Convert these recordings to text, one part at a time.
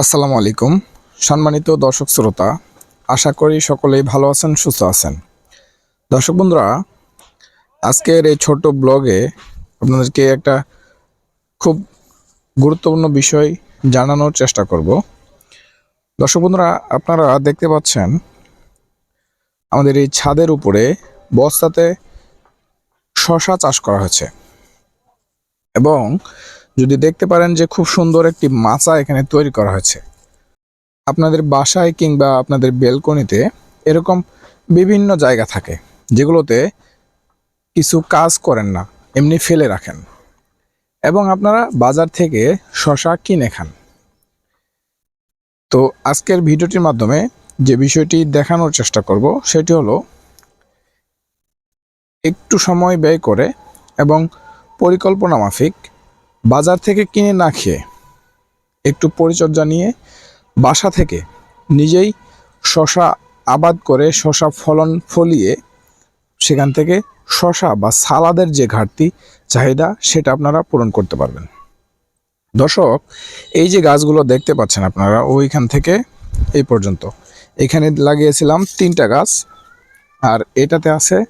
আসসালামু আলাইকুম। সম্মানিত দর্শক শ্রোতা, আশা করি সকলেই ভালো আছেন, সুস্থ আছেন। দর্শক বন্ধুরা, আজকের এই ছোট ব্লগে আপনাদেরকে একটা খুব গুরুত্বপূর্ণ বিষয় জানানোর চেষ্টা করব। দর্শক বন্ধুরা, আপনারা দেখতে পাচ্ছেন, আমাদের এই ছাদের উপরে বস্তাতে শশা চাষ করা হয়েছে এবং যদি দেখতে পারেন যে খুব সুন্দর একটি মাচা এখানে তৈরি করা হয়েছে। আপনাদের বাসায় কিংবা আপনাদের বেলকনিতে এরকম বিভিন্ন জায়গা থাকে, যেগুলোতে কিছু কাজ করেন না, এমনি ফেলে রাখেন এবং আপনারা বাজার থেকে শশা কিনে খান। তো আজকের ভিডিওটির মাধ্যমে যে বিষয়টি দেখানোর চেষ্টা করব, সেটি হলো একটু সময় ব্যয় করে এবং পরিকল্পনা মাফিক বাজার থেকে কিনে না খেয়ে একটু পরিচর্যা নিয়ে বাসা থেকে নিজেই শশা আবাদ করে শশা ফলন ফলিয়ে সেখান থেকে শশা বা সালাদের যে ঘাটতি চাহিদা, সেটা আপনারা পূরণ করতে পারবেন। দর্শক, এই যে গাছগুলো দেখতে পাচ্ছেন আপনারা, ওইখান থেকে এই পর্যন্ত। এখানে লাগিয়েছিলাম তিনটা গাছ, আর এটাতে আছে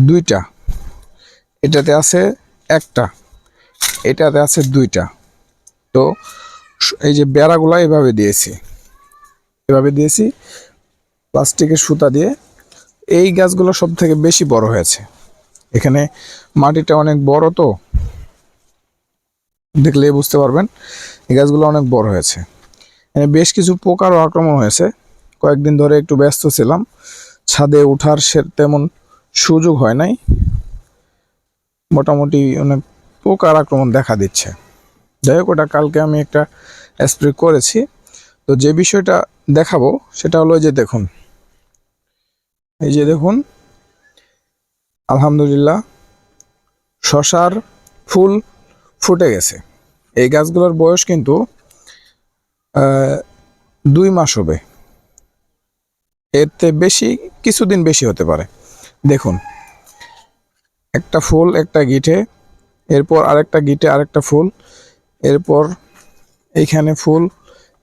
দুইটা। এটাতে আছে একটা। এটাতে আছে দুইটা। তো এই যে বেড়াগুলো এভাবে দিয়েছি। এভাবে দিয়েছি, প্লাস্টিকের সুতা দিয়ে। এই গাছগুলো সব থেকে বেশি বড় হয়েছে। এখানে মাটিটা অনেক বড় তো। দেখলেই বুঝতে পারবেন, এই গাছগুলো অনেক বড় হয়েছে। বেশ কিছু পোকারও আক্রমণ হয়েছে। কয়েকদিন ধরে একটু ব্যস্ত ছিলাম। ছাদে ওঠার সে তেমন সুযোগ হয় নাই। মোটামুটি অনেক পোকার আক্রমণ দেখা দিচ্ছে। যাই হোক, ওটা কালকে আমি একটা স্প্রে করেছি। তো যে বিষয়টা দেখাবো, সেটা হলো যে দেখুন। এই যে দেখুন, আলহামদুলিল্লাহ, শশার ফুল ফুটে গেছে। এই গাছগুলোর বয়স কিন্তু দুই মাস হবে। থেকে বেশি, কিছুদিন বেশি হতে পারে। দেখুন, একটা ফুল, একটা গিঠে এরপর আরেকটা গিটে আরেকটা ফুল, এরপর এইখানে ফুল,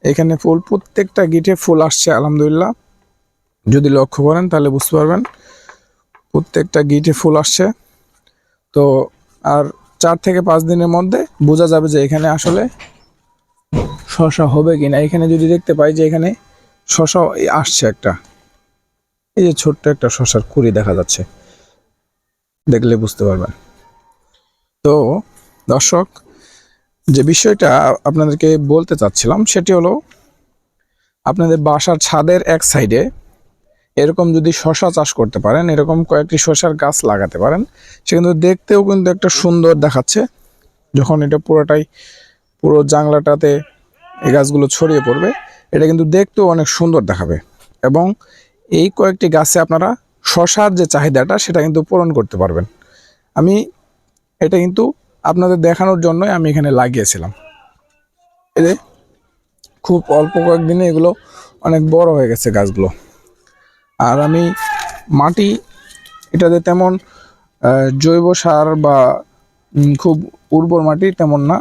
এখানে ফুল, প্রত্যেকটা গিটে ফুল আসছে, আলহামদুলিল্লাহ। যদি লক্ষ্য করেন তাহলে বুঝতে পারবেন, প্রত্যেকটা গিটে ফুল আসছে। তো আর চার থেকে পাঁচ দিনের মধ্যে বোঝা যাবে যে এখানে আসলে শশা হবে কিনা। এখানে যদি দেখতে পাই যে এখানে শশা আসছে একটা, এই যে ছোট্ট একটা শশার কুড়ি দেখা যাচ্ছে, দেখলে বুঝতে পারবেন। তো দর্শক, যে বিষয়টা আপনাদেরকে বলতে চাচ্ছিলাম সেটি হলো, আপনাদের বাসার ছাদের এক সাইডে এরকম যদি শশা চাষ করতে পারেন, এরকম কয়েকটি শশার গাছ লাগাতে পারেন, সে কিন্তু দেখতেও কিন্তু একটা সুন্দর দেখাচ্ছে। যখন এটা পুরোটাই, পুরো জাংলাটাতে এই গাছগুলো ছড়িয়ে পড়বে, এটা কিন্তু দেখতেও অনেক সুন্দর দেখাবে। এবং এই কয়েকটি গাছে আপনারা শশার যে চাহিদাটা, সেটা কিন্তু পূরণ করতে পারবেন। আমি এটা কিন্তু আপনাদের দেখানোর জন্যই আমি এখানে লাগিয়েছিলাম। যে, খুব অল্প কয়েকদিনে এগুলো অনেক বড় হয়ে গেছে গাছগুলো। আর আমি মাটি, এটাতে তেমন জৈব সার বা খুব উর্বর মাটি তেমন না।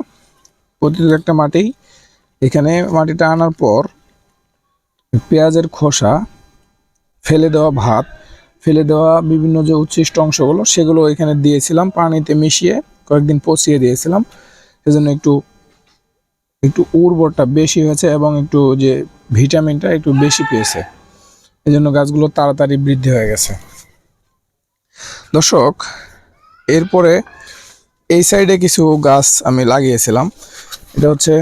প্রতিটি একটা মাটি। এখানে মাটিটা আনার পর পেঁয়াজের খোসা, ফেলে দেওয়া ভাত ফেলে দেওয়া বিভিন্ন যে উচ্ছিষ্ট অংশগুলো, সেগুলো এখানে দিয়েছিলাম, পানিতে মিশিয়ে কয়েকদিন পচিয়ে দিয়েছিলাম। সেজন্য একটু একটু উর্বরটা বেশি হয়েছে এবং একটু যে ভিটামিনটা একটু বেশি পেয়েছে। এই জন্য গাছগুলো তাড়াতাড়ি বৃদ্ধি হয়ে গেছে। দর্শক, এরপরে এই সাইডে কিছু গাছ আমি লাগিয়েছিলাম। এটা হচ্ছে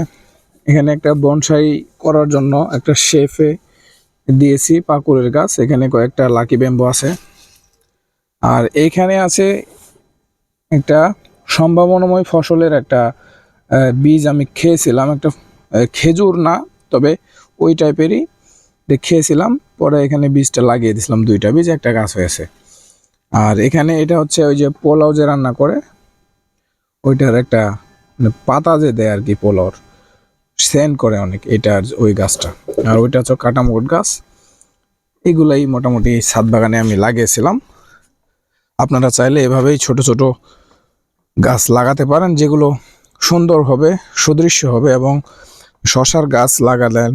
এখানে একটা বনসাই করার জন্য একটা শেফে দিয়েছি পাকুরের গাছ, এখানে কয়েকটা লাকি ব্যাম্বু আছে। আর এইখানে আছে একটা সম্ভাবনাময় ফসলের একটা বীজ আমি খেয়েছিলাম, একটা খেজুর না, তবে ওই টাইপেরই খেয়েছিলাম, পরে এখানে বীজটা লাগিয়ে দিয়েছিলাম, দুইটা বীজ, একটা গাছ হয়েছে। আর এখানে এটা হচ্ছে ওই যে পোলাও যে রান্না করে, ওইটার একটা মানে পাতা যে দেয় আর কি পোলাওর। সেন্ড করে অনেক এটার ওই গাছটা। আর ওইটা হচ্ছে কাটামোট গাছ। এগুলাই মোটামুটি ছাদ বাগানে আমি লাগিয়েছিলাম। আপনারা চাইলে এভাবেই ছোট ছোট গাছ লাগাতে পারেন, যেগুলো সুন্দর হবে, সুদৃশ্য হবে এবং শশার গাছ লাগালেন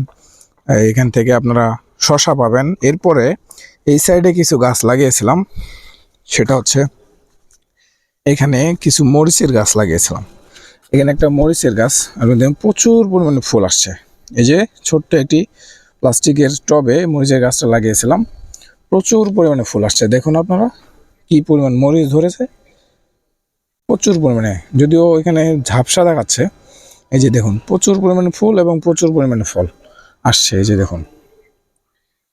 এখান থেকে আপনারা শশা পাবেন। এরপরে এই সাইডে কিছু গাছ লাগিয়েছিলাম। সেটা হচ্ছে এখানে কিছু মরিচের গাছ লাগিয়েছিলাম। এখানে একটা মরিচের গাছ আপনি দেখুন প্রচুর পরিমাণে ফুল আসছে। এই যে ছোট্ট একটি প্লাস্টিকের টবে মরিচের গাছটা লাগিয়েছিলাম, প্রচুর পরিমাণে ফুল আসছে। দেখুন আপনারা কি পরিমাণ মরিচ ধরেছে। প্রচুর পরিমাণে, যদিও এখানে ঝাপসা দেখাচ্ছে। এই যে দেখুন, প্রচুর পরিমাণে ফুল এবং প্রচুর পরিমাণে ফল আসছে। এই যে দেখুন,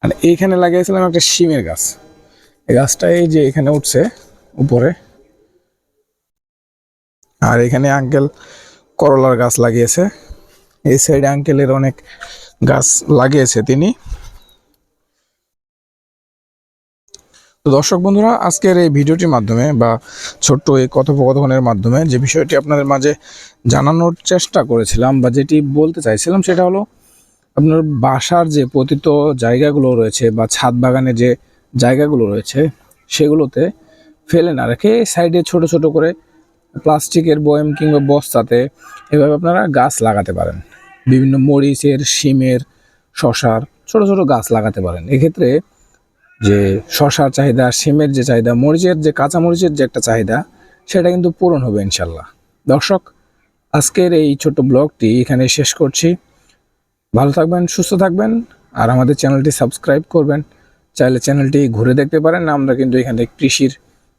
আর এইখানে লাগিয়েছিলাম একটা শিমের গাছ। এই গাছটা এই যে এখানে উঠছে উপরে আর এখানে আঙ্কেল করলার গাছ লাগিয়েছে। এই সাইডে আঙ্কেলের অনেক গাছ লাগিয়েছে তিনি। তো দর্শক বন্ধুরা, আজকের এই ভিডিওটির মাধ্যমে বা ছোট্ট এই কথোপকথনের মাধ্যমে যে বিষয়টি আপনাদের মাঝে জানানোর চেষ্টা করেছিলাম বা যেটি বলতে চাইছিলাম সেটা হলো আপনার বাসার যে পতিত জায়গাগুলো রয়েছে বা ছাদ বাগানে যে জায়গাগুলো রয়েছে সেগুলোতে ফেলে না রেখে সাইডে ছোট ছোট করে প্লাস্টিকের বয়াম কিংবা বস্তাতে এভাবে আপনারা গাছ লাগাতে পারেন। বিভিন্ন মরিচের, শিমের, শশার ছোট ছোট গাছ লাগাতে পারেন। এক্ষেত্রে যে শশার চাহিদা, শিমের যে চাহিদা, মরিচের যে কাঁচা মরিচের যে একটা চাহিদা, সেটা কিন্তু পূরণ হবে ইনশাল্লাহ দর্শক, আজকের এই ছোট ব্লগটি এখানে শেষ করছি। ভালো থাকবেন, সুস্থ থাকবেন আর আমাদের চ্যানেলটি সাবস্ক্রাইব করবেন। চাইলে চ্যানেলটি ঘুরে দেখতে পারেন। আমরা কিন্তু এখানে কৃষির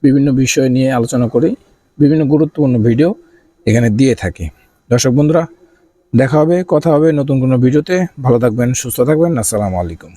বিভিন্ন বিষয় নিয়ে আলোচনা করি। বিভিন্ন গুরুত্বপূর্ণ ভিডিও এখানে দিয়ে থাকি। দর্শক বন্ধুরা, দেখা হবে, কথা হবে নতুন কোনো ভিডিওতে ভালো থাকবেন, সুস্থ থাকবেন, আসসালামু আলাইকুম।